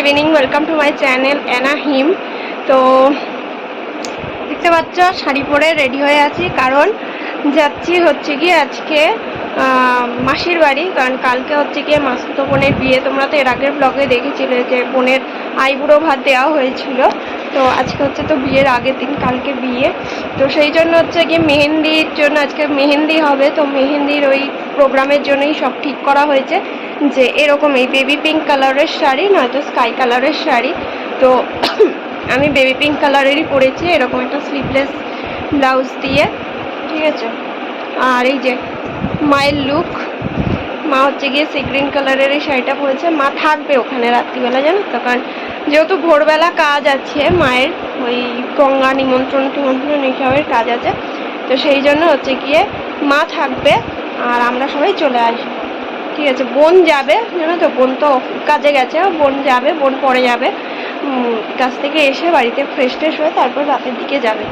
Evening welcome to my channel Anna হিম তো, দেখতে পাচ্ছ, শাড়ি পরে রেডি হয়ে আছি, কারণ যাচ্ছি হচ্ছে কি আজকে মাসির বাড়ি, কারণ কালকে হচ্ছে গিয়ে মাসুতো বোনের বিয়ে। তোমরা তো এর আগের ব্লগে দেখেছিলে যে বোনের আইবুড়ো ভাত দেওয়া হয়েছিল। তো আজকে হচ্ছে তো বিয়ের আগের দিন, কালকে বিয়ে। তো সেই জন্য হচ্ছে গিয়ে মেহেন্দির জন্য, আজকে মেহেন্দি হবে, তো মেহেন্দির ওই প্রোগ্রামের জন্যই সব ঠিক করা হয়েছে। যে এরকম এই বেবি পিঙ্ক কালারের শাড়ি, নয়তো স্কাই কালারের শাড়ি। তো আমি বেবি পিঙ্ক কালারেরই পরেছি, এরকম একটা স্লিভলেস ব্লাউজ দিয়ে, ঠিক আছে? আর এই যে মায়ের লুক মা হচ্ছে গিয়ে সি গ্রিন কালারের এই শাড়িটা পরেছে। মা থাকবে ওখানে রাত্রিবেলা, জানো তো? কারণ যেহেতু ভোরবেলা কাজ আছে, মায়ের ওই গঙ্গা নিমন্ত্রণ টিমন্ত্রণ এইসবের কাজ আছে। তো সেই জন্য হচ্ছে গিয়ে মা থাকবে, আর আমরা সবাই চলে আসব। ঠিক আছে, বোন যাবে, জানো তো, বোন তো কাজে গেছে, বোন যাবে, বোন পরে যাবে কাজ থেকে এসে বাড়িতে ফ্রেশ ট্রেশ হয়ে তারপর রাতের দিকে যাবে,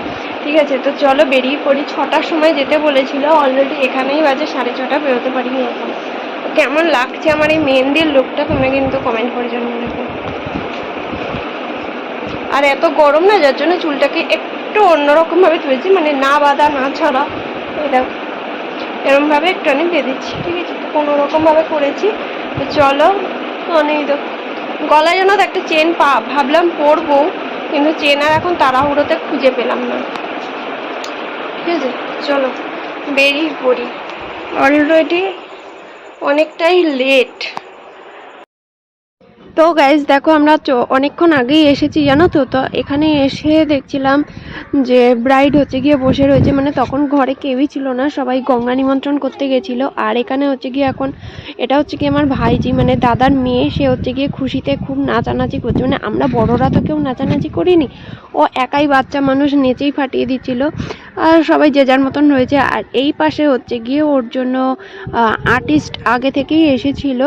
ঠিক আছে? তো চলো বেরিয়ে পড়ি, ছটার সময় যেতে বলেছিল অলরেডি এখানেই বাজে, সাড়ে ছটা বেরোতে পারিনি এখন। কেমন লাগছে আমার এই মেহেন্দির লুকটা তোমরা কিন্তু কমেন্ট করে জানিয়ে দেখো আর এত গরম না, যার জন্য চুলটাকে একটু অন্যরকমভাবে তুলেছি মানে না বাঁধা না ছাড়া এটা এরমভাবে একটু আমি দিচ্ছি ঠিক আছে? কোনো রকমভাবে করেছি। তো চলো মানে গলায় যেন একটা চেন পা, ভাবলাম পরবো, কিন্তু চেন আর এখন তাড়াহুড়োতে খুঁজে পেলাম না। ঠিক আছে, চলো, বেরিয়ে পড়ি। অলরেডি অনেকটাই লেট তো গাইজ দেখো আমরা অনেকক্ষণ আগেই এসেছি, জানো তো? তো এখানে এসে দেখছিলাম যে ব্রাইড হচ্ছে গিয়ে বসে রয়েছে। মানে তখন ঘরে কেউই ছিল না, সবাই গঙ্গা নিমন্ত্রণ করতে গেছিল। আর এখানে হচ্ছে গিয়ে এখন এটা হচ্ছে কি আমার ভাইজি মানে দাদার মেয়ে, সে হচ্ছে গিয়ে খুশিতে খুব নাচানাচি করছে। মানে আমরা বড়রা তো কেউ নাচানাচি করিনি, ও একাই বাচ্চা মানুষ নেচেই ফাটিয়ে দিচ্ছিল। আর সবাই যে যার মতন রয়েছে। আর এই পাশে হচ্ছে গিয়ে ওর জন্য আর্টিস্ট আগে থেকেই এসেছিল।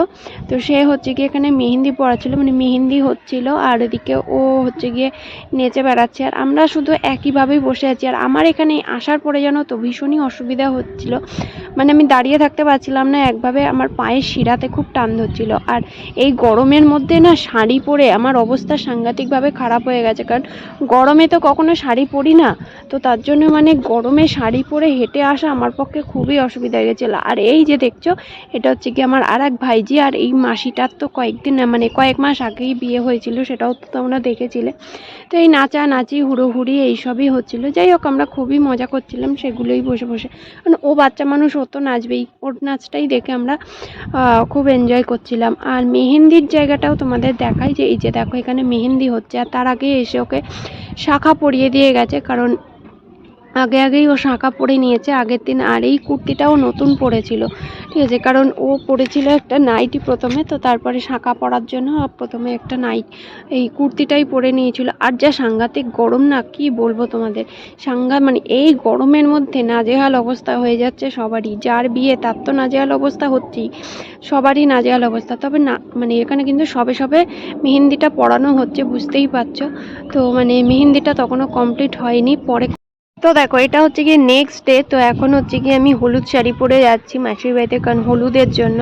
তো সে হচ্ছে গিয়ে এখানে মেহেন্দি পড়াচ্ছিল মানে মেহেন্দি হচ্ছিল। আর এদিকে ও হচ্ছে গিয়ে নেচে বেড়াচ্ছে। আর আমরা শুধু একইভাবেই বসে আছি। আর আমার এখানে আসার পরে যেন তো ভীষণই অসুবিধা হচ্ছিল। মানে আমি দাঁড়িয়ে থাকতে পারছিলাম না, একভাবে আমার পায়ের শিরাতে খুব টান ধরছিল। আর এই গরমের মধ্যে না শাড়ি পরে আমার অবস্থা সাংঘাতিকভাবে খারাপ হয়ে গেছে। কারণ গরমে তো কখনো শাড়ি পরি না। তো তার জন্য মানে গরমে শাড়ি পরে হেঁটে আসা আমার পক্ষে খুবই অসুবিধা হয়ে গেছিল। আর এই যে দেখছ, এটা হচ্ছে কি আমার আর এক ভাইজি, আর এই মাসিটার তো কয়েকদিন মানে কয়েক মাস আগেই বিয়ে হয়েছিল, সেটাও তো তোমরা দেখেছিলে। তো এই নাচা নাচি হুড়োহুড়ি এইসবই হচ্ছিল। যাই হোক, আমরা খুবই মজা করছিলাম সেগুলোই বসে বসে। কারণ ও বাচ্চা মানুষ, ও তো নাচবেই। ওর নাচটাই দেখে আমরা খুব এনজয় করছিলাম। আর মেহেন্দির জায়গাটাও তোমাদের দেখাই যে, এই যে দেখো এখানে মেহেন্দি হচ্ছে। আর তার আগে এসে ওকে শাখা পরিয়ে দিয়ে গেছে, কারণ আগে আগেই ও শাঁখা পরে নিয়েছে, আগের দিন আর এই কুর্তিটাও নতুন পরেছিল। ঠিক আছে, কারণ ও পরেছিল একটা নাইটি প্রথমে, তো তারপরে শাঁখা পরার জন্য প্রথমে একটা নাইট এই কুর্তিটাই পরে নিয়েছিল। আর যা সাংঘাতিক গরম না, কি বলব তোমাদের? সাংঘা মানে এই গরমের মধ্যে নাজেহাল অবস্থা হয়ে যাচ্ছে সবারই। যার বিয়ে, তার তো নাজেহাল অবস্থা হচ্ছেই। সবারই নাজেহাল অবস্থা। তবে না মানে এখানে কিন্তু সবে সবে মেহেন্দিটা পড়ানো হচ্ছে, বুঝতেই পারছ। তো মানে মেহেন্দিটা তখনও কমপ্লিট হয়নি, পরে তো দেখো, এটা হচ্ছে গিয়ে নেক্সট ডে তো এখন হচ্ছে গিয়ে আমি হলুদ শাড়ি পরে যাচ্ছি মাসির বাড়িতে, কারণ হলুদের জন্য।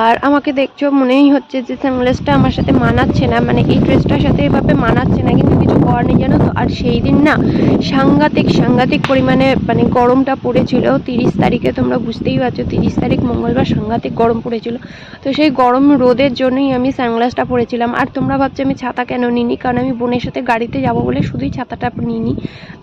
আর আমাকে দেখছ, মনেই হচ্ছে যে সানগ্লাসটা আমার সাথে মানাচ্ছে না। মানে এই ড্রেসটার সাথে এভাবে মানাচ্ছে না, কিন্তু কিছু করার নেই, জানো তো? আর সেই দিন না, সাংঘাতিক সাংঘাতিক পরিমাণে মানে গরমটা পড়েছিল। তিরিশ তারিখে তোমরা বুঝতেই পারছ, তিরিশ তারিখ মঙ্গলবার সাংঘাতিক গরম পড়েছিল। তো সেই গরম রোদের জন্যই আমি সানগ্লাসটা পরেছিলাম। আর তোমরা ভাবছ আমি ছাতা কেন নিইনি? কারণ আমি বোনের সাথে গাড়িতে যাব বলে শুধুই ছাতাটা নিইনি,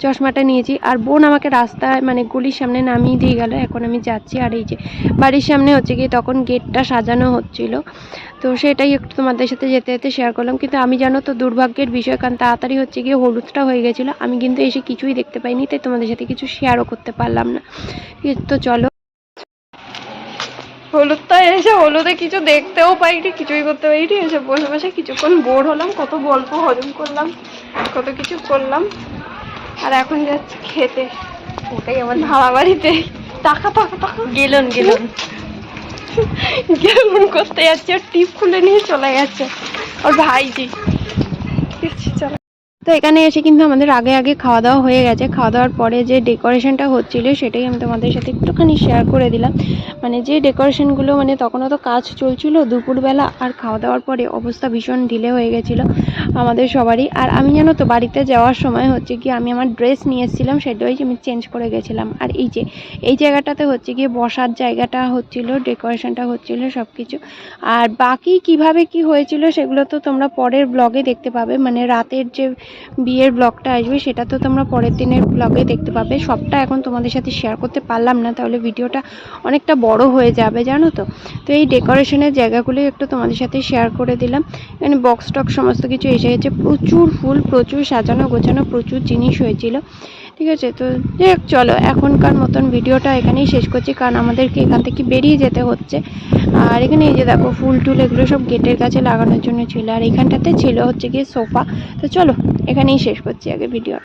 চশমাটা নিয়েছি। আর বোন আমাকে রাস্তায় মানে গলির সামনে নামিয়ে দিয়ে গেল। এখন আমি যাচ্ছি। আর এই যে বাড়ির সামনে হচ্ছে গিয়ে তখন গেটটা সাজানো হচ্ছিল। তো সেটাই একটু তোমাদের সাথে যেতে যেতে শেয়ার করলাম। কিন্তু আমি জানো তো দুর্ভাগ্যের বিষয়, কারণ তাড়াতাড়ি হচ্ছে গিয়ে হলুদটা হয়ে গেছিল। আমি কিন্তু এসে কিছুই দেখতে পাইনি, তাই তোমাদের সাথে কিছু শেয়ারও করতে পারলাম না। তো চলো। হলুদটা এসে হলুদে কিছু দেখতেও পাইনি, কিছুই করতে পারিনি এসে বসে বসে কিছুক্ষণ বোর হলাম। কত গল্প হজম করলাম, কত কিছু করলাম। আর এখন যাচ্ছি খেতে। ওটাই আমার ভাবা বাড়িতে টাকা টাকা টাকা গেলুন গেলুন। গেলুন করতে যাচ্ছে। টিপ খুলে নিয়ে চলে যাচ্ছে ওর ভাইজি। চলে চলো। তো এখানে এসে কিন্তু আমাদের আগে আগে খাওয়া দাওয়া হয়ে গেছে। খাওয়া দাওয়ার পরে যে ডেকোরেশনটা হচ্ছিল সেটাই আমি তোমাদের সাথে একটুখানি শেয়ার করে দিলাম। মানে যে ডেকোরেশনগুলো মানে তখনও তো কাজ চলছিল, দুপুরবেলা আর খাওয়া দাওয়ার পরে অবস্থা ভীষণ ঢিলে হয়ে গেছিল আমাদের সবারই। আর আমি জানো তো, বাড়িতে যাওয়ার সময় হচ্ছে কি আমি আমার ড্রেস নিয়ে এসেছিলাম সেটাই আমি চেঞ্জ করে গেছিলাম। আর এই যে, এই জায়গাটাতে হচ্ছে গিয়ে বসার জায়গাটা হচ্ছিল, ডেকোরেশনটা হচ্ছিল সব কিছু আর বাকি কীভাবে কি হয়েছিল সেগুলো তো তোমরা পরের ব্লগে দেখতে পাবে। মানে রাতের যে বিয়ের ব্লগটা আসবে, সেটা তো তোমরা পরের দিনের ব্লগে দেখতে পাবে। সবটা এখন তোমাদের সাথে শেয়ার করতে পারলাম না, তাহলে ভিডিওটা অনেকটা বড় হয়ে যাবে, জানো তো? তো এই ডেকোরেশনের জায়গাগুলি একটু তোমাদের সাথে শেয়ার করে দিলাম। এখানে বক্স টক সমস্ত কিছু এসে গেছে। প্রচুর ফুল, প্রচুর সাজানো গোছানো, প্রচুর জিনিস হয়েছিল। ঠিক আছে, তো যাই হোক, চলো, এখনকার মতন ভিডিওটা এখানেই শেষ করছি, কারণ আমাদেরকে এখান থেকে বেরিয়ে যেতে হচ্ছে। আর এখানে এই যে দেখো, ফুল টুল এগুলো সব গেটের কাছে লাগানোর জন্য ছিল, আর এখানটাতে ছিল হচ্ছে গিয়ে সোফা। তো চলো, এখানেই শেষ করছি আগে ভিডিও